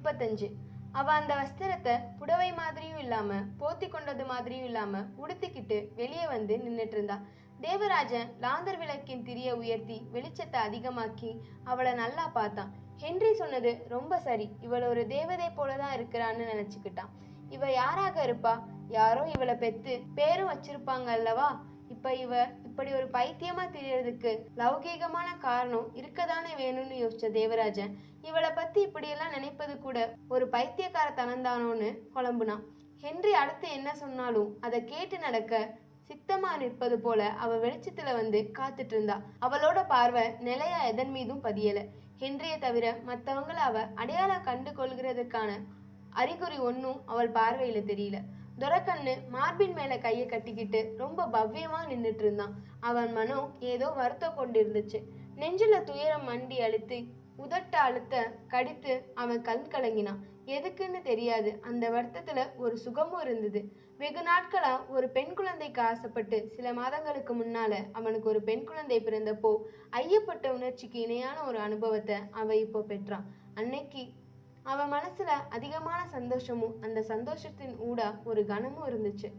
முப்பத்தஞ்சு. அவ அந்த வஸ்திரத்தை புடவை மாதிரியும் இல்லாம போத்தி கொண்டது மாதிரியும் இல்லாம உடுத்திக்கிட்டு வெளியே வந்து நின்றுட்டு இருந்தா தேவராஜன் லாந்தர் விளக்கின் திரிய உயர்த்தி வெளிச்சத்தை அதிகமாக்கி அவளை நல்லா பார்த்தான். ஹென்றி சொன்னது ரொம்ப சரி. இவள் ஒரு தேவதை போலதான் இருக்கிறான்னு நினைச்சுக்கிட்டான். இவ யாராக இருப்பா? யாரோ இவளை பெத்து பேரும் வச்சிருப்பாங்க அல்லவா? இப்ப இவ இப்படி ஒரு பைத்தியமா தெரியறதுக்கு லௌகீகமான காரணம் இருக்கதானே வேணும்னு யோசிச்ச தேவராஜன். இவளை பத்தி இப்படியெல்லாம் நினைப்பது கூட ஒரு பைத்தியக்கார தனந்தானோன்னு குழம்புனான். ஹென்றி அடுத்து என்ன சொன்னாலும் அதை கேட்டு நடக்க சித்தமா நிற்பது போல அவ வெளிச்சத்துல வந்து காத்துட்டு இருந்தா. அவளோட பார்வை நிலையா எதன் மீதும் பதியல. ஹென்றிய தவிர மற்றவங்கள அவ அடையாளம் கண்டு கொள்கிறதுக்கான அறிகுறி ஒன்றும் அவள் பார்வையில தெரியல. துரக்கண்ணு மார்பின் மேல கையை கட்டிக்கிட்டு ரொம்ப பவ்யமா நின்றுட்டு இருந்தான். அவன் மனம் ஏதோ வருத்தம் கொண்டு இருந்துச்சு நெஞ்சில துயரம் மண்டி அழுத்தி உதட்ட அழுத்த கடித்து அவன் கண் கலங்கினான். எதுக்குன்னு தெரியாது. அந்த வருத்தத்துல ஒரு சுகமும் இருந்தது. வெகு நாட்களா ஒரு பெண் குழந்தைக்கு ஆசைப்பட்டு சில மாதங்களுக்கு முன்னால அவனுக்கு ஒரு பெண் குழந்தை பிறந்தப்போ ஐயப்பட்ட உணர்ச்சிக்கு இணையான ஒரு அனுபவத்தை அவன் இப்போ பெற்றான். அன்னைக்கு அவன் மனசுல அதிகமான சந்தோஷமும் அந்த சந்தோஷத்தின் ஊட ஒரு கனமும் இருந்துச்சு.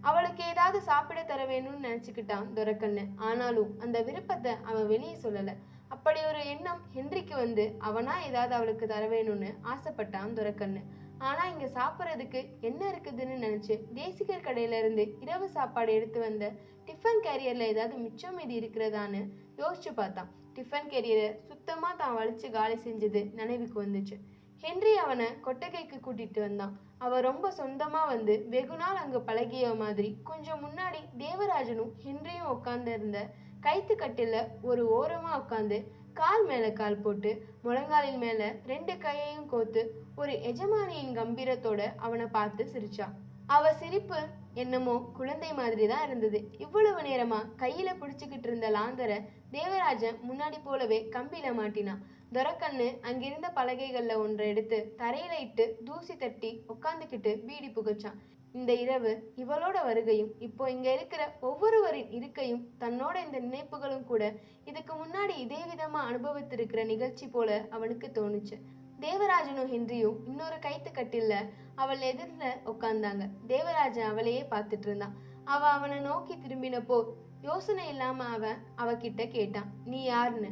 அவளுக்கு ஏதாவது சாப்பிட தர வேணும்னு நினைச்சுக்கிட்டான் துரக்கண்ணு. ஆனாலும் அந்த விருப்பத்தை அவன் வெளியே சொல்லல. அப்படி ஒரு எண்ணம் ஹென்றிக்கு வந்து அவனா ஏதாவது அவளுக்கு தர வேணும்னு ஆசைப்பட்டான் துரக்கண்ணு. ஆனா இங்க சாப்பிட்றதுக்கு என்ன இருக்குதுன்னு நினைச்சு தேசிகர் கடையில இருந்து இரவு சாப்பாடு எடுத்து வந்த டிஃபன் கேரியர்ல ஏதாவது மிச்சம் மீதி இருக்கிறதான்னு யோசிச்சு பார்த்தான். டிஃபன் கேரியரை சுத்தமா தான் வலிச்சு காலி செஞ்சது நினைவுக்கு வந்துச்சு. ஹென்றி அவனை கொட்டகைக்கு கூட்டிட்டு வந்தான். அவன் ரொம்ப சொந்தமா வந்து வெகு நாள் அங்க பழகிய மாதிரி கொஞ்சம் முன்னாடி தேவராஜனும் ஹென்ரியும் உட்கார்ந்து இருந்த கைத்து கட்டில ஒரு ஓரமா உட்காந்து கால் மேல கால் போட்டு முழங்காலின் மேல ரெண்டு கையையும் கோத்து ஒரு எஜமானியின் கம்பீரத்தோட அவனை பார்த்து சிரிச்சா. அவ சிரிப்பு என்னமோ குழந்தை மாதிரி தான் இருந்தது. இவ்வளவு நேரமா கையில பிடிச்சுக்கிட்டு இருந்த லாந்தர தேவராஜன் முன்னாடி போலவே கம்பியில மாட்டினான். துரக்கண்ணு அங்கிருந்த பலகைகள்ல ஒன்றை எடுத்து தரையில இட்டு தூசி தட்டி உட்காந்துக்கிட்டு பீடி புகைச்சான். இந்த இரவு இவளோட வருகையும் இப்போ இங்க இருக்கிற ஒவ்வொருவரின் இருக்கையும் தன்னோட இந்த நினைப்புகளும் கூட இதுக்கு முன்னாடி இதே விதமா அனுபவித்திருக்கிற நிகழ்ச்சி போல அவனுக்கு தோணுச்சு. தேவராஜனும் ஹென்ரியும் இன்னொரு கைத்து கட்டில்ல அவள் எதிரில் உட்கார்ந்தாங்க தேவராஜன் அவளையே பார்த்துட்டு இருந்தான். அவ அவனை நோக்கி திரும்பினப்போ யோசனை இல்லாம அவன் அவகிட்ட கேட்டான் நீ யாருன்னு?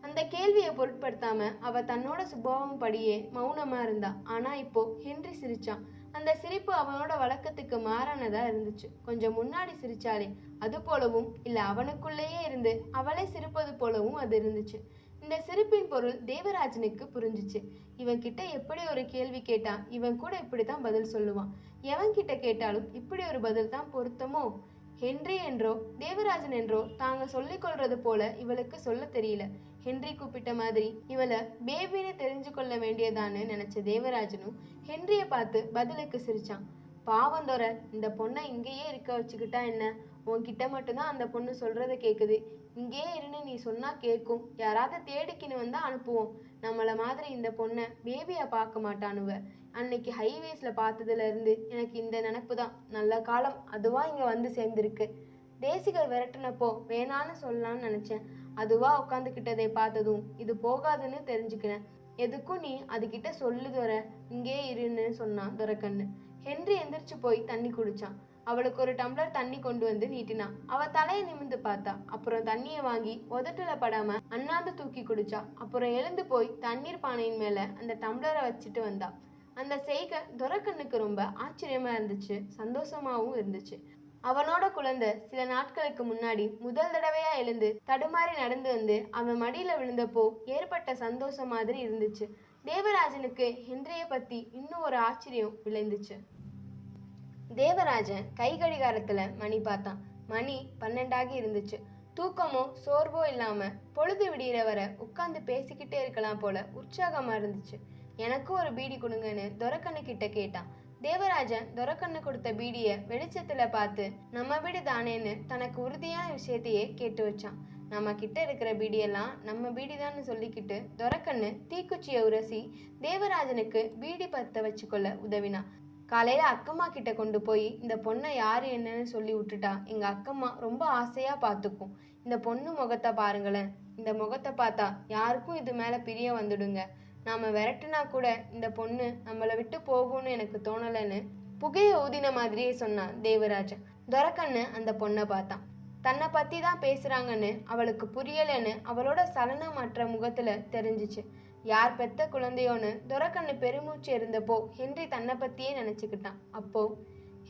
அந்த கேள்வியை பொருட்படுத்தாம அவ தன்னோட சுபாவம் படியே மௌனமா இருந்தா. ஆனா இப்போ ஹென்றி சிரிச்சான். அந்த சிரிப்பு அவனோட வழக்கத்துக்கு மாறானதா இருந்துச்சு. கொஞ்சம் முன்னாடி சிரிச்சாலே அது போலவும் இல்ல அவனுக்குள்ளேயே இருந்து அவளே சிரிப்பது போலவும் அது இருந்துச்சு. இந்த சிரிப்பின் பொருள் தேவராஜனுக்கு புரிஞ்சுச்சு. இவன் கிட்ட எப்படி ஒரு கேள்வி கேட்டான்? இவன் கூட இப்படித்தான் பதில் சொல்லுவான். எவன் கிட்ட கேட்டாலும் இப்படி ஒரு பதில் தான் பொருத்தமோ? ஹென்றி என்றோ தேவராஜன் என்றோ தாங்க சொல்லிக் கொள்றது போல இவளுக்கு சொல்ல தெரியல. ஹென்றி கூப்பிட்ட மாதிரி இவளை பேபின்னு தெரிஞ்சு கொள்ள வேண்டியதான்னு நினைச்ச தேவராஜனும் ஹென்ரிய பார்த்து பதிலுக்கு சிரிச்சான். பாவந்தோர இந்த பொண்ணை இங்கேயே இருக்க வச்சுக்கிட்டா என்ன? உன்கிட்ட மட்டும்தான் அந்த பொண்ணு சொல்றத கேக்குது. இங்கேயே இருன்னு நீ சொன்னா கேட்கும் யாராவது தேடிக்கின்னு வந்தா அனுப்புவோம். நம்மள மாதிரி இந்த பொண்ணை பேபியா பார்க்க மாட்டானுவ. அன்னைக்கு ஹைவேஸ்ல பார்த்ததுல இருந்து எனக்கு இந்த நினப்பு தான். நல்ல காலம். அதுவா இங்க வந்து சேர்ந்திருக்கு. தேசிகர் விரட்டினப்போ வேணான்னு சொல்லலாம்னு நினைச்சேன். அதுவா உட்காந்துக்கிட்டதை பார்த்ததும் இது போகாதுன்னு தெரிஞ்சுக்கினேன். எதுக்கும் நீ அதுகிட்ட சொல்லு துரை இங்கே இருன்னு சொன்னான் துரைக்கண்ணு. ஹென்றி எந்திரிச்சு போய் தண்ணி குடிச்சான். அவளுக்கு ஒரு டம்ளர் தண்ணி கொண்டு வந்து நீட்டினான். அவ தலையை நிமிந்து பார்த்தா அப்புறம் தண்ணியை வாங்கி உதட்டுல படாம அண்ணாந்து தூக்கி குடிச்சா. அப்புறம் எழுந்து போய் தண்ணீர் பானையின் மேல அந்த டம்ளரை வச்சுட்டு வந்தா. அந்த செய்கை துரக்கண்ணுக்கு ரொம்ப ஆச்சரியமா இருந்துச்சு சந்தோஷமாவும் இருந்துச்சு. அவனோட குழந்தை சில நாட்களுக்கு முன்னாடி முதல் தடவையா எழுந்து தடுமாறி நடந்து வந்து அவன் மடியில விழுந்தப்போ ஏற்பட்ட சந்தோஷம் மாதிரி இருந்துச்சு. தேவராஜனுக்கு ஹென்ரிய பத்தி இன்னும் ஒரு ஆச்சரியம் விளைந்துச்சு. தேவராஜன் கை கடிகாரத்துல மணி பார்த்தான். மணி பன்னெண்டாகி இருந்துச்சு. தூக்கமோ சோர்வோ இல்லாம பொழுது விடியிற வர உட்கார்ந்து பேசிக்கிட்டே இருக்கலாம் போல உற்சாகமா இருந்துச்சு. எனக்கும் ஒரு பீடி கொடுங்கன்னு துரக்கண்ணு கிட்ட கேட்டான். தேவராஜன் துரக்கண்ணு கொடுத்த பீடிய வெளிச்சத்துல பார்த்து நம்ம வீடு தானேன்னு தனக்கு உறுதியான விஷயத்தையே கேட்டு வச்சான். நம்ம கிட்ட இருக்கிற பீடியெல்லாம் நம்ம பீடிதான்னு சொல்லிக்கிட்டு துரக்கண்ணு தீக்குச்சியை உரசி தேவராஜனுக்கு பீடி பத்த வச்சுக்கொள்ள உதவினான். காலையில அக்கம்மா கிட்ட கொண்டு போய் இந்த பொண்ணை யாரு என்னன்னு சொல்லி விட்டுட்டா? எங்க அக்கம்மா ரொம்ப ஆசையா பார்த்துக்கும் இந்த பொண்ணு முகத்தை பாருங்களேன். இந்த முகத்தை பார்த்தா யாருக்கும் இது மேல பிரிய வந்துடுங்க. நாம விரட்டுனா கூட இந்த பொண்ணு நம்மளை விட்டு போகும்னு எனக்கு தோணலைன்னு புகையை ஊதின மாதிரியே சொன்னான் தேவராஜன். துரக்கண்ணு அந்த பொண்ணை பார்த்தான். தன்னை பற்றி தான் பேசுகிறாங்கன்னு அவளுக்கு புரியலைன்னு அவளோட சலனமற்ற முகத்தில் தெரிஞ்சுச்சு. யார் பெத்த குழந்தையோன்னு துரக்கண்ணு பெருமூச்சு இருந்தப்போ ஹென்றி தன்னை பற்றியே நினச்சிக்கிட்டான். அப்போ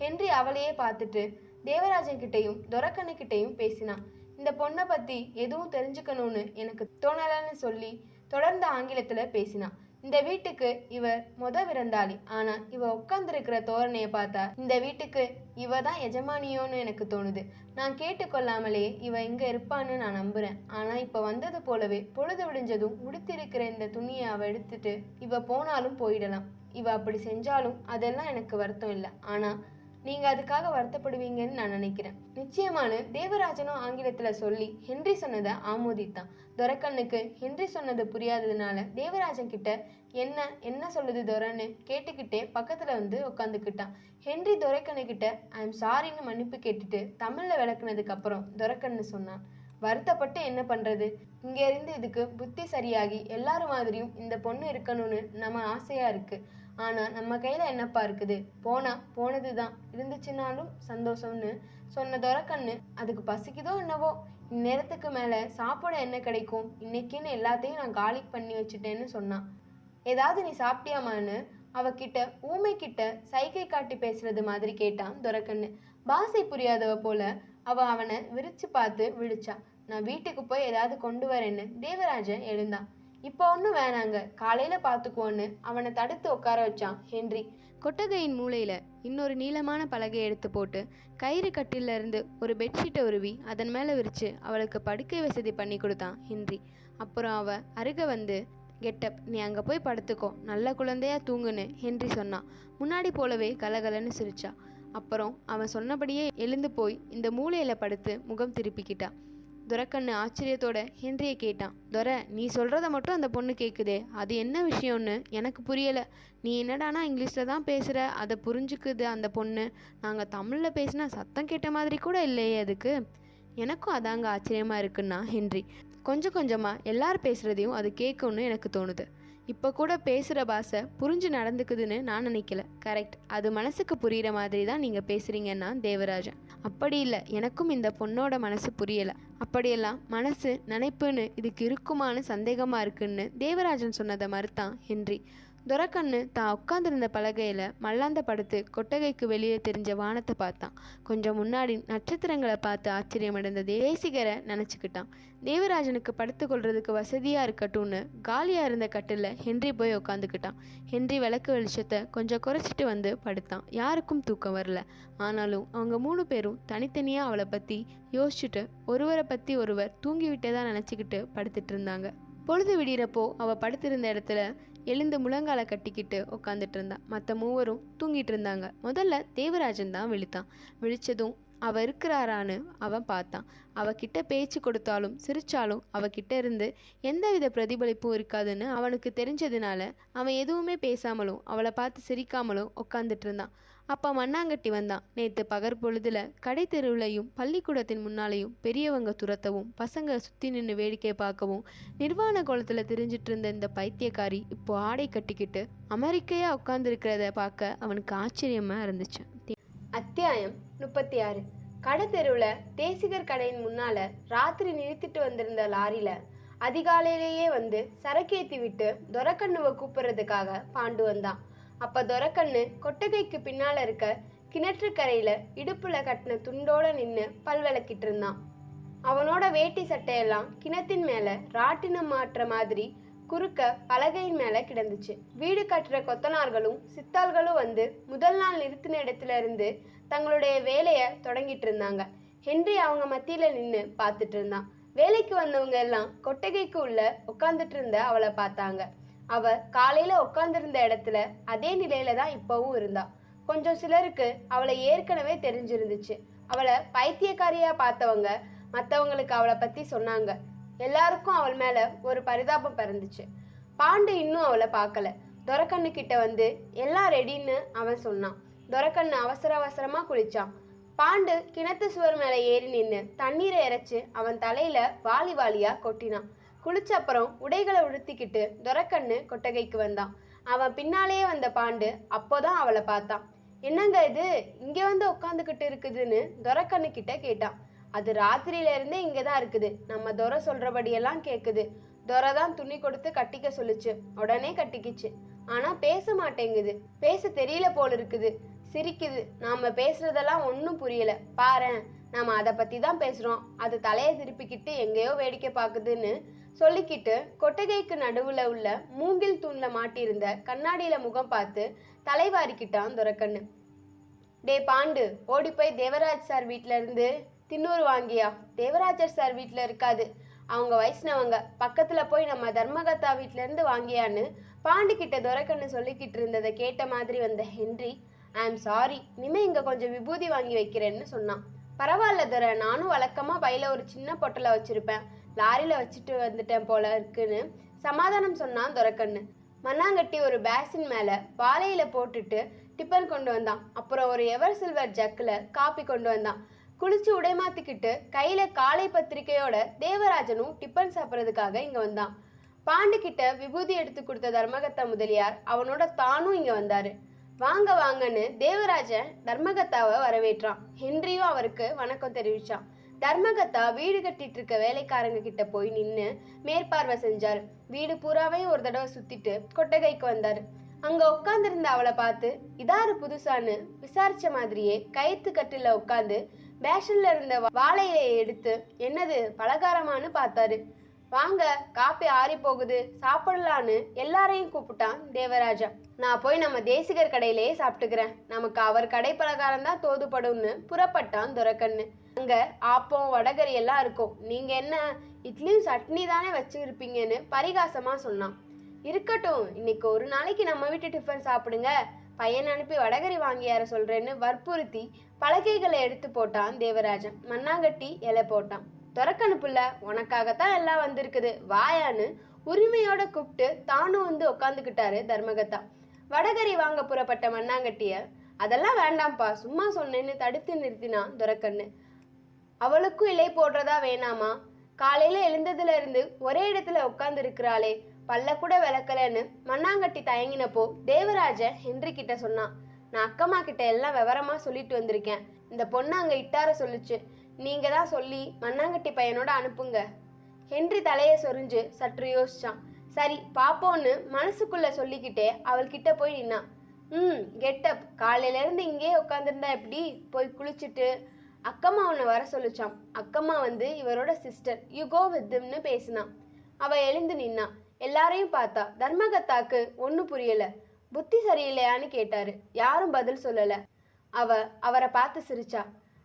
ஹென்றி அவளையே பார்த்துட்டு தேவராஜன் கிட்டேயும் துரக்கண்ணு கிட்டயும் பேசினான். இந்த பொண்ணை பற்றி எதுவும் தெரிஞ்சுக்கணும்னு எனக்கு தோணலைன்னு சொல்லி தொடர்ந்து ஆங்கிலத்தில் பேசினான். இந்த வீட்டுக்கு இவர் முத விருந்தாளி. ஆனா இவ உட்கார்ந்துருக்கிற தோரணைய பார்த்தா இந்த வீட்டுக்கு இவ தான் எஜமானியோன்னு எனக்கு தோணுது. நான் கேட்டுக்கொள்ளாமலே இவ இங்க இருப்பான்னு நான் நம்புறேன். ஆனா இப்ப வந்தது போலவே பொழுது விடிஞ்சதும் உடுத்திருக்கிற இந்த துணியை அவ எடுத்துட்டு இவ போனாலும் போயிடலாம். இவ அப்படி செஞ்சாலும் அதெல்லாம் எனக்கு வருத்தம் இல்லை. ஆனா நீங்க அதுக்காக வருத்தப்படுவீங்கன்னு நான் நினைக்கிறேன். நிச்சயமானு தேவராஜனும் ஆங்கிலத்துல சொல்லி ஹென்றி சொன்னதை ஆமோதித்தான். துரக்கண்ணுக்கு ஹென்றி சொன்னது புரியாததுனால தேவராஜன் கிட்ட என்ன என்ன சொல்லுது துரன்னு? கேட்டுக்கிட்டே பக்கத்துல வந்து உட்காந்துக்கிட்டான் ஹென்றி துரைக்கண்ணு கிட்ட ஐ எம் சாரின்னு மன்னிப்பு கேட்டுட்டு தமிழ்ல விளக்குனதுக்கு அப்புறம் துரக்கண்ணு சொன்னான். வருத்தப்பட்டு என்ன பண்றது? இங்க இருந்து இதுக்கு புத்தி சரியாகி எல்லாரும் மாதிரியும் இந்த பொண்ணு இருக்கணும்னு நம்ம ஆசையா இருக்கு. ஆனால் நம்ம கையில் என்னப்பா இருக்குது? போனா போனதுதான். இருந்துச்சுனாலும் சந்தோஷம்னு சொன்ன துறக்கண்ணு அதுக்கு பசிக்குதோ என்னவோ. இந்நேரத்துக்கு மேலே சாப்பிட என்ன கிடைக்கும்? இன்னைக்குன்னு எல்லாத்தையும் நான் காலி பண்ணி வச்சுட்டேன்னு சொன்னான் ஏதாவது நீ சாப்பிட்டியாமான்னு அவகிட்ட ஊமை கிட்ட சைகை காட்டி பேசுறது மாதிரி கேட்டான் துரக்கண்ணு. பாசை புரியாதவ போல அவ அவனை விரிச்சு பார்த்து விழிச்சா. நான் வீட்டுக்கு போய் ஏதாவது கொண்டு வரேன்னு தேவராஜன் எழுந்தான். இப்போ ஒன்றும் வேணாங்க. காலையில பார்த்துக்குவோன்னு அவனை தடுத்து உட்கார வச்சான் ஹென்றி. கொட்டகையின் மூலையில இன்னொரு நீளமான பலகையை எடுத்து போட்டு கயிறு கட்டிலிருந்து ஒரு பெட்ஷீட்டை உருவி அதன் மேலே விரிச்சு அவளுக்கு படுக்கை வசதி பண்ணி கொடுத்தான் ஹென்றி. அப்புறம் அவ அருக வந்து கெட்டப் நீ அங்கே போய் படுத்துக்கோ. நல்ல குழந்தையா தூங்குன்னு ஹென்றி சொன்னான். முன்னாடி போலவே கலகலன்னு சிரிச்சா. அப்புறம் அவன் சொன்னபடியே எழுந்து போய் இந்த மூலையில படுத்து முகம் திருப்பிக்கிட்டா. துரக்கண்ணு ஆச்சரியத்தோட ஹென்ரியை கேட்டான். துரை நீ சொல்கிறத மட்டும் அந்த பொண்ணு கேட்குதே அது என்ன விஷயம்னு எனக்கு புரியலை. நீ என்னடானா இங்கிலீஷில் தான் பேசுகிற அதை புரிஞ்சுக்குது அந்த பொண்ணு. நாங்கள் தமிழில் பேசினா சத்தம் கேட்ட மாதிரி கூட இல்லையே அதுக்கு. எனக்கும் அதாங்க ஆச்சரியமாக இருக்குன்னா ஹென்றி கொஞ்சம் கொஞ்சமாக எல்லார் பேசுகிறதையும் அது கேட்கும்னு எனக்கு தோணுது. இப்போ கூட பேசுகிற பாஷை புரிஞ்சு நடந்துக்குதுன்னு நான் நினைக்கல. கரெக்ட் அது மனசுக்கு புரிகிற மாதிரி தான் நீங்கள் பேசுகிறீங்கன்னா தேவராஜன். அப்படி இல்லை. எனக்கும் இந்த பொண்ணோட மனசு புரியலை. அப்படியெல்லாம் மனசு நினைப்புன்னு இதுக்கு இருக்குமான்னு சந்தேகமாக இருக்குன்னு தேவராஜன் சொன்னதை மறுத்தான் ஹென்றி. துரக்கண்ணு தான் உட்காந்துருந்த பலகையில் மல்லாந்த படுத்து கொட்டகைக்கு வெளியே தெரிஞ்ச வானத்தை பார்த்தான். கொஞ்சம் முன்னாடி நட்சத்திரங்களை பார்த்து ஆச்சரியமடைந்த தேசிகரை நினச்சிக்கிட்டான். தேவராஜனுக்கு படுத்து கொள்றதுக்கு வசதியாக இருக்கட்டும்னு காலியாக இருந்த கட்டில் ஹென்றி போய் உட்காந்துக்கிட்டான் ஹென்றி விளக்கு வெளிச்சத்தை கொஞ்சம் குறைச்சிட்டு வந்து படுத்தான். யாருக்கும் தூக்கம் வரல. ஆனாலும் அவங்க மூணு பேரும் தனித்தனியாக அவளை பற்றி யோசிச்சுட்டு ஒருவரை பற்றி ஒருவர் தூங்கிவிட்டே தான் நினச்சிக்கிட்டு படுத்துட்டு இருந்தாங்க. பொழுது விடிகிறப்போ அவள் படுத்திருந்த இடத்துல எழுந்து முழங்கால கட்டிக்கிட்டு உட்காந்துட்டு இருந்தான் மற்ற மூவரும் தூங்கிட்டு இருந்தாங்க முதல்ல தேவராஜன் தான் விழித்தான். விழிச்சதும் அவ இருக்கிறாரான்னு அவன் பார்த்தான். அவகிட்ட பேச்சு கொடுத்தாலும் சிரிச்சாலும் அவகிட்ட இருந்து எந்தவித பிரதிபலிப்பும் இருக்காதுன்னு அவனுக்கு தெரிஞ்சதுனால அவன் எதுவுமே பேசாமலும் அவளை பார்த்து சிரிக்காமலும் உட்காந்துட்டு இருந்தான் அப்பா மண்ணாங்கட்டி வந்தான். நேற்று பகற்பொழுதுல கடை தெருவிலையும் பள்ளிக்கூடத்தின் முன்னாலேயும் பெரியவங்க துரத்தவும் பசங்க சுத்தி நின்று வேடிக்கை பார்க்கவும் நிர்வாண கோலத்துல தெரிஞ்சிட்டு இருந்த இந்த பைத்தியக்காரி இப்போ ஆடை கட்டிக்கிட்டு அமெரிக்கையா உட்கார்ந்துருக்கிறத பார்க்க அவனுக்கு ஆச்சரியமா இருந்துச்சு. அத்தியாயம் முப்பத்தி ஆறு கடை தெருவில் தேசிகர் கடையின் முன்னால ராத்திரி நிறுத்திட்டு வந்திருந்த லாரியில அதிகாலையிலேயே வந்து சரக்கேத்தி விட்டு துரக்கண்ணுவை கூப்பிடுறதுக்காக பாண்டு வந்தான். அப்ப துரக்கண்ணு கொட்டகைக்கு பின்னால இருக்க கிணற்றுக்கரையில இடுப்புல கட்டின துண்டோட நின்னு பல் விளக்கிட்டு இருந்தான். அவனோட வேட்டி சட்டையெல்லாம் கிணத்தின் மேல ராட்டினம் மாற்ற மாதிரி குறுக்க பலகையின் மேல கிடந்துச்சு. வீடு கட்டுற கொத்தனார்களும் சித்தாள்களும் வந்து முதல் நாள் நிறுத்தின இடத்துல இருந்து தங்களுடைய வேலைய தொடங்கிட்டு இருந்தாங்க. ஹென்றி அவங்க மத்தியில நின்னு பார்த்துட்டு இருந்தான். வேலைக்கு வந்தவங்க எல்லாம் கொட்டகைக்கு உள்ள உட்காந்துட்டு இருந்த அவளை பார்த்தாங்க. அவ காலையில உட்கார்ந்திருந்த இடத்துல அதே நிலையில தான் இப்பவும் இருந்தா. கொஞ்சம் சிலருக்கு அவளை ஏற்கனவே தெரிஞ்சிருந்துச்சு. அவளை பைத்தியக்காரியா பார்த்தவங்க மற்றவங்களுக்கு அவளை பத்தி சொன்னாங்க. எல்லாருக்கும் அவள் மேல ஒரு பரிதாபம் பிறந்துச்சு. பாண்டு இன்னும் அவளை பார்க்கல. துரக்கண்ணு கிட்ட வந்து எல்லாம் ரெடின்னு அவன் சொன்னான். துரக்கண்ணு அவசர அவசரமா குளிச்சான். பாண்டு கிணத்து சுவர் மேல ஏறி நின்று தண்ணீரை இறைச்சு அவன் தலையில வாலி வாலியா கொட்டினான். குளிச்ச அப்புறம் உடைகளை உடுத்திக்கிட்டு துரக்கண்ணு கொட்டகைக்கு வந்தான். அவன் பின்னாலேயே வந்த பாண்டு அப்போதான் அவளை பார்த்தான். என்னங்க இது? இங்க வந்து உட்காந்துக்கிட்டு இருக்குதுன்னு துரக்கண்ணு கிட்ட கேட்டான். அது ராத்திரியில இருந்தே இங்கதான் இருக்குது. நம்ம துரை சொல்றபடியெல்லாம் கேக்குது. துரை தான் துணி கொடுத்து கட்டிக்க சொல்லுச்சு. உடனே கட்டிக்கிச்சு. ஆனா பேச மாட்டேங்குது. பேச தெரியல போல இருக்குது. சிரிக்குது. நாம பேசுறதெல்லாம் ஒன்றும் புரியல. பாரேன். நாம அதை பத்தி தான் பேசுறோம். அது தலையை திருப்பிக்கிட்டு எங்கேயோ வேடிக்கை பார்க்குதுன்னு சொல்லிக்கிட்டு கொட்டகைக்கு நடுவுல உள்ள மூங்கில் தூண்ல மாட்டியிருந்த கண்ணாடியில முகம் பார்த்து தலைவாரிக்கிட்டான் துரக்கண்ணு டே பாண்டு ஓடி போய் தேவராஜ் சார் வீட்ல இருந்து தின்னூறு வாங்கியா? தேவராஜர் சார் வீட்ல இருக்காது. அவங்க வைஷ்ணவங்க பக்கத்துல போய் நம்ம தர்மகத்தா வீட்ல இருந்து வாங்கியான்னு பாண்டு கிட்ட துரக்கண்ணு சொல்லிக்கிட்டு இருந்ததை கேட்ட மாதிரி வந்த ஹென்றி ஐ ஆம் சாரி இனிமே இங்க கொஞ்சம் விபூதி வாங்கி வைக்கிறேன்னு சொன்னான். பரவாயில்ல துரை நானும் வழக்கமா பையில ஒரு சின்ன பொட்டலை வச்சிருப்பேன். லாரியில வச்சுட்டு வந்துட்டேன் போல இருக்குன்னு சமாதானம் சொன்னான் துரக்கண்ணு. மண்ணாங்கட்டி ஒரு பேசின் மேல வாழையில போட்டுட்டு டிப்பன் கொண்டு வந்தான். அப்புறம் ஒரு எவர் சில்வர் ஜக்கில் காப்பி கொண்டு வந்தான். குளிச்சு உடைமாத்திக்கிட்டு கையில காலை பத்திரிக்கையோட தேவராஜனும் டிப்பன் சாப்பிட்றதுக்காக இங்க வந்தான். பாண்டு கிட்ட விபூதி எடுத்து கொடுத்த தர்மகத்தா முதலியார் அவனோட தானும் இங்க வந்தாரு. வாங்க வாங்கன்னு தேவராஜன் தர்மகத்தாவை வரவேற்றான். ஹென்ரியும் அவருக்கு வணக்கம் தெரிவிச்சான். தர்மகத்தா வீடு கட்டிட்டு இருக்க வேலைக்காரங்க கிட்ட போய் நின்னு மேற்பார்வை செஞ்சார். வீடு பூராவையும் ஒரு தடவை சுத்திட்டு கொட்டகைக்கு வந்தார். அங்க உட்காந்துருந்த அவளை பார்த்து இதாரு புதுசான்னு? விசாரிச்ச மாதிரியே கயிற்று கட்டில உட்காந்து பேஷன்ல இருந்த வாழையை எடுத்து என்னது பலகாரமான்னு பார்த்தாரு. வாங்க காப்பி ஆறி போகுது. சாப்பிடலான்னு எல்லாரையும் கூப்பிட்டான் தேவராஜா. நான் போய் நம்ம தேசிகர் கடையிலேயே சாப்பிட்டுக்கிறேன். நமக்கு அவர் கடை பலகாரம் தான் தோதுப்படும்னு புறப்பட்டான் துரக்கண்ணு. அங்கே ஆப்பம் வடகரி எல்லாம் இருக்கும். நீங்கள் என்ன இட்லியும் சட்னி தானே வச்சுருப்பீங்கன்னு பரிகாசமாக சொன்னான். இருக்கட்டும் இன்னைக்கு ஒரு நாளைக்கு நம்ம வீட்டு டிஃபன் சாப்பிடுங்க. பையன் அனுப்பி வடகரி வாங்கியார சொல்கிறேன்னு வற்புறுத்தி பலகைகளை எடுத்து போட்டான் தேவராஜன். மண்ணாங்கட்டி இலை போட்டான். துறக்கணுப்புல உனக்காகத்தான் எல்லாம் வந்திருக்குது. வாயான்னு உரிமையோட கூப்பிட்டு தானும் வந்து உக்காந்துக்கிட்டாரு தர்மகத்தா. வடகரி வாங்க புறப்பட்ட மண்ணாங்கட்டிய அதெல்லாம் வேண்டாம்ப்பா சும்மா சொன்னேன்னு தடுத்து நிறுத்தினான் துறக்கண்ணு அவளுக்கும் இலை போடுறதா வேணாமா? காலையில எழுந்ததுல இருந்து ஒரே இடத்துல உட்கார்ந்து இருக்கிறாளே பல்ல கூட விளக்கலன்னு மண்ணாங்கட்டி தயங்கினப்போ தேவராஜ ஹென்றி கிட்ட சொன்னான் நான் அக்கம்மா கிட்ட எல்லாம் விவரமா சொல்லிட்டு வந்திருக்கேன். இந்த பொண்ணு அங்க இட்டார சொல்லுச்சு. நீங்க தான் சொல்லி மண்ணாங்கட்டி பையனோட அனுப்புங்க. ஹென்றி தலைய சொரிஞ்சு சற்று யோசிச்சான். சரி பாப்போன்னு மனசுக்குள்ள சொல்லிக்கிட்டே அவள்கிட்ட போய் நின்னான். ம் கெட்டப். காலையில இருந்து இங்கேயே உட்காந்துருந்தா எப்படி? போய் குளிச்சுட்டு அக்கம்மா உன்னை வர சொல்லிச்சான் அக்கம்மா வந்து இவரோட சிஸ்டர் யூ கோ வித்ன்னு பேசினான். அவ எழுந்து நின்னா எல்லாரையும் பார்த்தா தர்மகத்தாக்கு ஒன்றும் புரியல. புத்தி சரியில்லையான்னு கேட்டாரு. யாரும் பதில் சொல்லல. அவ அவரை பார்த்து சிரிச்சா.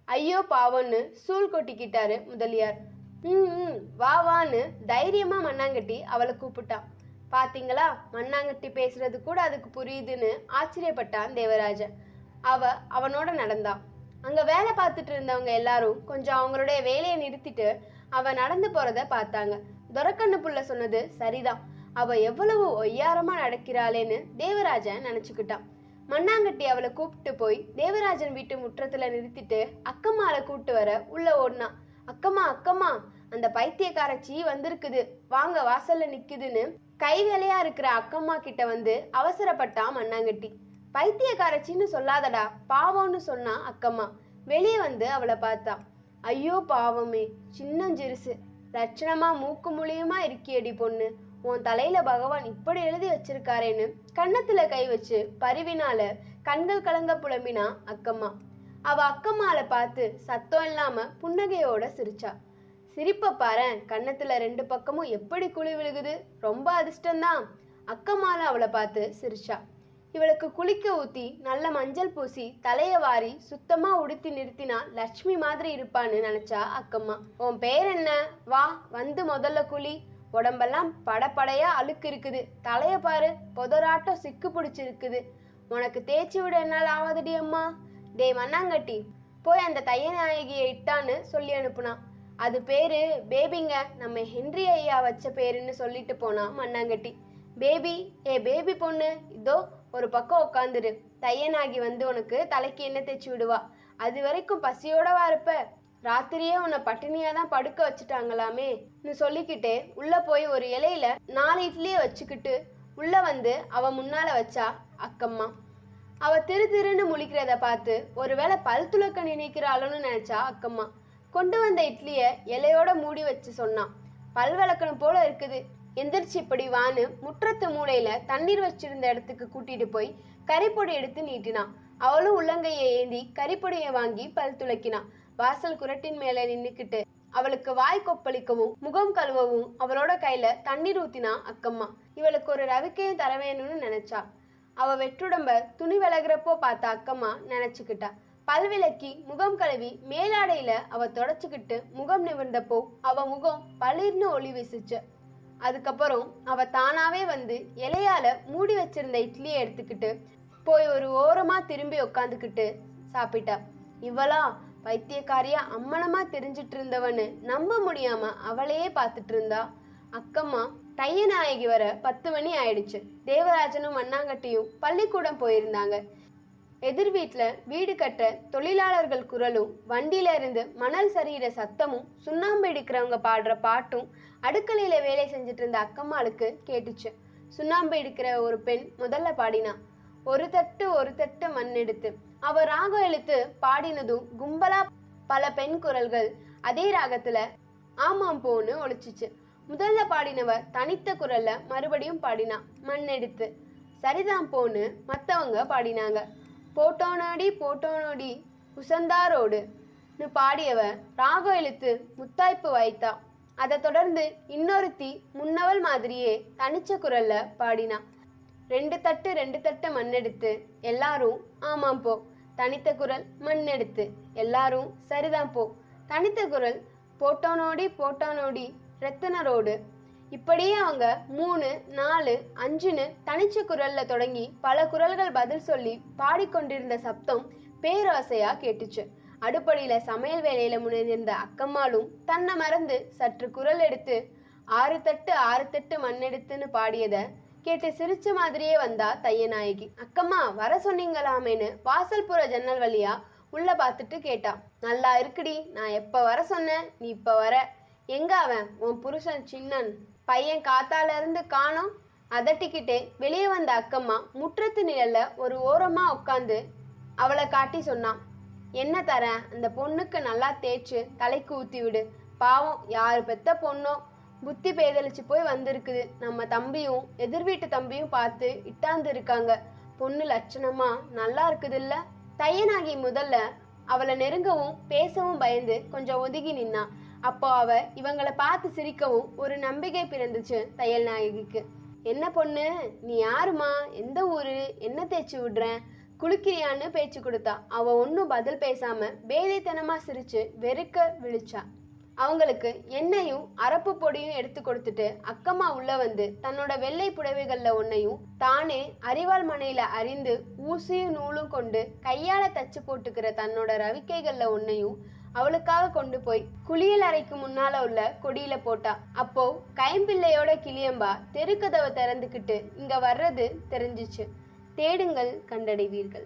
ஐயோ பாவம்னு சூள் கொட்டிக்கிட்டாரு முதலியார். ம் ம், வா வான்னு தைரியமா மண்ணாங்கட்டி அவளை கூப்பிட்டான் பாத்தீங்களா? மண்ணாங்கட்டி பேசுறது கூட அதுக்கு புரியுதுன்னு ஆச்சரியப்பட்டான் தேவராஜன். அவ அவனோட நடந்தான் அங்கே வேலை பார்த்துட்டு இருந்தவங்க எல்லாரும் கொஞ்சம் அவங்களுடைய வேலையை நிறுத்திட்டு அவ நடந்து போறத பார்த்தாங்க. துரக்கண்ணு புள்ள சொன்னது சரிதான். அவ எவ்வளவு ஒய்யாரமா நடக்கிறாளேன்னு தேவராஜன் நினைச்சுக்கிட்டான். மண்ணாங்கட்டி அவளை கூப்பிட்டு போய் தேவராஜன் வீட்டு முற்றத்துல நிறுத்திட்டு அக்கம்மாவை கூப்பிட்டு வர உள்ள ஓடினான் அக்கம்மா அக்கம்மா அந்த பைத்தியக்காரச்சி வந்திருக்குது. வாங்க வாசல்ல நிக்குதுன்னு கை வேலையா இருக்கிற அக்கம்மா கிட்ட வந்து அவசரப்பட்டான் மண்ணாங்கட்டி. பைத்தியக்காரச்சின்னு சொல்லாதடா. பாவம்னு சொன்னா அக்கம்மா. வெளியே வந்து அவளை பார்த்தா. ஐயோ பாவமே சின்னஞ்சிறுசு. லட்சணமா மூக்கு முழியுமா இருக்கியடி பொண்ணு. உன் தலையில பகவான் இப்படி எழுதி வச்சிருக்காரேன்னு கன்னத்துல கை வச்சு பரிவினால கண்கள் கலங்க புலம்பினா அக்கம்மா. அவ அக்கம்மால பார்த்து சத்தம் இல்லாம புன்னகையோட சிரிச்சா. சிரிப்ப பாரு கன்னத்துல ரெண்டு பக்கமும் எப்படி குழி விழுகுது? ரொம்ப அதிர்ஷ்டம்தான். அக்கம்மால அவளை பார்த்து சிரிச்சா. இவளுக்கு குளிக்க ஊத்தி நல்ல மஞ்சள் பூசி தலைய வாரி சுத்தமா உடுத்தி நிறுத்தினா லட்சுமி மாதிரி இருப்பான்னு நினைச்சா அக்கம்மா. உன் பேர் என்ன? வா வந்து முதல்ல குளி. உடம்பெல்லாம் படப்படையா அழுக்கு இருக்குது. தலைய பாரு பொதராட்டம் சிக்கு பிடிச்சிருக்குது. உனக்கு தேய்ச்சி விட என்னால் ஆவாதடி அம்மா. டே மண்ணாங்கட்டி போய் அந்த தைய நாயகியை இட்டான்னு சொல்லி அனுப்புனான் அது பேரு பேபிங்க. நம்ம ஹென்றி ஐயா வச்ச பேருன்னு சொல்லிட்டு போனான் மண்ணாங்கட்டி. பேபி ஏ பேபி பொண்ணு இதோ ஒரு பக்கம் உட்காந்துரு தையனாகி வந்து உனக்கு தலைக்கு எண்ணெய் தேய்ச்சி விடுவா. அது வரைக்கும் பசியோடவா இருப்ப? ராத்திரியே உன்னை பட்டினியா தான் படுக்க வச்சுட்டாங்களாமே. சொல்லிக்கிட்டே உள்ள போய் ஒரு இலையில நாலு இட்லியை வச்சுக்கிட்டு உள்ள வந்து அவ முன்னால வச்சா அக்கம்மா. அவ திரு திருன்னு முழிக்கிறத பார்த்து ஒருவேளை பல் துளக்க நினைக்கிறாளோன்னு நினைச்சா அக்கம்மா. கொண்டு வந்த இட்லிய இலையோட மூடி வச்சு சொன்னான். பல் விளக்கணும் போல இருக்குது. எந்திரிச்சு இப்படி வான்னு முற்றத்து மூலையில தண்ணீர் வச்சிருந்த இடத்துக்கு கூட்டிட்டு போய் கறிப்பொடி எடுத்து நீட்டினான். அவளும் உள்ளங்கையை ஏந்தி கறிப்பொடியை வாங்கி பல் துளக்கினான் வாசல் குரட்டின் மேல நின்னுக்கிட்டு அவளுக்கு வாய் கொப்பளிக்கவும் முகம் கழுவவும் அவளோட கையில தண்ணீர் ஊத்தினா அக்கம்மா. இவளுக்கு ஒரு ரவிக்கையும் தர வேணும்னு நினைச்சா. அவ வெற்றுடம்ப துணி விலகுறப்போ பார்த்த அக்கம்மா நினைச்சுக்கிட்டா. பல் விளக்கி முகம் கழுவி மேலாடையில அவ தொடச்சுக்கிட்டு முகம் நிமிர்ந்தப்போ அவ முகம் பளிர்னு ஒளி வீசுச்சு. அதுக்கப்புறம் அவ தானாவே வந்து இலையால மூடி வச்சிருந்த இட்லியை எடுத்துக்கிட்டு போய் ஒரு ஓரமா திரும்பி உட்காந்துக்கிட்டு சாப்பிட்டா. இவளா பைத்தியக்காரியா அம்மனமா தெரிஞ்சிட்டு இருந்தவன்னு நம்ப முடியாம அவளையே பார்த்துட்டு இருந்தா அக்கம்மா தையநாயகி வர பத்து மணி ஆயிடுச்சு. தேவராஜனும் மண்ணாங்கட்டியும் பள்ளிக்கூடம் போயிருந்தாங்க. எதிர் வீட்டில் வீடு கட்ட தொழிலாளர்கள் குரலும் வண்டியில இருந்து மணல் சரியிற சத்தமும் சுண்ணாம்பு எடுக்கிறவங்க பாடுற பாட்டும் அடுக்கலையில வேலை செஞ்சுட்டு இருந்த அக்கம்மாளுக்கு கேட்டுச்சு. சுண்ணாம்பு எடுக்கிற ஒரு பெண் முதல்ல பாடினா ஒரு தட்டு ஒரு தட்டு மண் எடுத்து. அவ ராகம் எழுத்து பாடினதும் கும்பலா பல பெண் குரல்கள் அதே ராகத்துல ஆமாம் போன்னு ஒழிச்சிச்சு முதல்ல பாடினவ தனித்த குரல்ல மறுபடியும் பாடினா மண் எடுத்து. சரிதான் போன்னு மத்தவங்க பாடினாங்க. போட்டோனோடி போட்டோனோடி உசந்தாரோடு னு பாடியவ ராகம் இழுத்து முத்தாய்ப்பு வைத்தா அதை தொடர்ந்து இன்னொருத்தி முன்னவள் மாதிரியே தனிச்ச குரல்ல பாடினா. ரெண்டு தட்டு ரெண்டு தட்டு மண்ணெடுத்து எல்லாரும் ஆமாம் போ. தனித்த குரல் மண்ணெடுத்து எல்லாரும் சரிதான் போ. தனித்த குரல் போட்டோனோடி போட்டோனோடி ரத்தினரோடு இப்படியே அவங்க மூணு நாலு அஞ்சுன்னு தனிச்ச குரல்ல தொடங்கி பல குரல்கள் பதில் சொல்லி பாடிக்கொண்டிருந்த சப்தம் பேராசையா கேட்டுச்சு. அடுப்படியில சமையல் வேலையில முனைந்திருந்த அக்கம்மாளும் தன்னை மறந்து சற்று குரல் எடுத்து ஆறு தட்டு ஆறு தட்டு மண்ணெடுத்துன்னு பாடியத கேட்டு சிரிச்ச மாதிரியே வந்தா தையநாயகி. அக்கம்மா வர சொன்னீங்களாமேன்னு வாசல் புற ஜன்னல் வழியா உள்ள பார்த்துட்டு கேட்டா நல்லா இருக்குடி நான் எப்ப வர சொன்னேன் நீ இப்ப வர. எங்க அவன்? உன் புருஷன் சின்னன். பையன் காத்தால இருந்து காணோம். அதட்டிக்கிட்டே வெளியே வந்த அக்கம்மா முற்றத்து நிழல்ல ஒரு ஓரமா உட்காந்து அவளை காட்டி சொன்னான். என்ன தரேன் அந்த பொண்ணுக்கு நல்லா தேய்ச்சு தலைக்கு ஊத்தி விடு. பாவம் யாரு பெத்த பொண்ணோ? புத்தி பேதலிச்சு போய் வந்திருக்குது. நம்ம தம்பியும் எதிர் வீட்டு தம்பியும் பார்த்து இட்டாந்து இருக்காங்க. பொண்ணு லட்சணமா நல்லா இருக்குது இல்ல தையனாகி முதல்ல அவளை நெருங்கவும் பேசவும் பயந்து கொஞ்சம் ஒதுங்கி நின்னான். அப்போ அவ இவங்கள பார்த்து சிரிக்கவும் ஒரு நம்பிக்கை பிறந்துச்சு தையல் நாயகிக்கு. என்ன பொண்ணு? நீ யாருமா? எந்த ஊரு? என்ன தேய்ச்சி விடுற? குளிக்கிறியான்னு பேச்சு கொடுத்தா. அவ ஒன்றும் பதில் பேசாம பேதைத்தனமா சிரிச்சு வெறுக்க விழிச்சா. அவங்களுக்கு எண்ணெயும் அரப்பு பொடியும் எடுத்து கொடுத்துட்டு அக்கம்மா உள்ள வந்து தன்னோட வெள்ளை புடவைகள்ல ஒன்னையும் தானே அரிவாள் மனையில அறிந்து ஊசியும் நூலும் கொண்டு கையால தச்சு போட்டுக்கிற தன்னோட ரவிக்கைகள்ல ஒன்னையும் அவளுக்காக கொண்டு போய் குளியல் அறைக்கு முன்னால உள்ள கொடியில போட்டா. அப்போ கைம்பிள்ளையோட கிளியம்பா தெருக்கதவை திறந்துக்கிட்டு இங்க வர்றது தெரிஞ்சிச்சு. தேடுங்கள் கண்டடைவீர்கள்.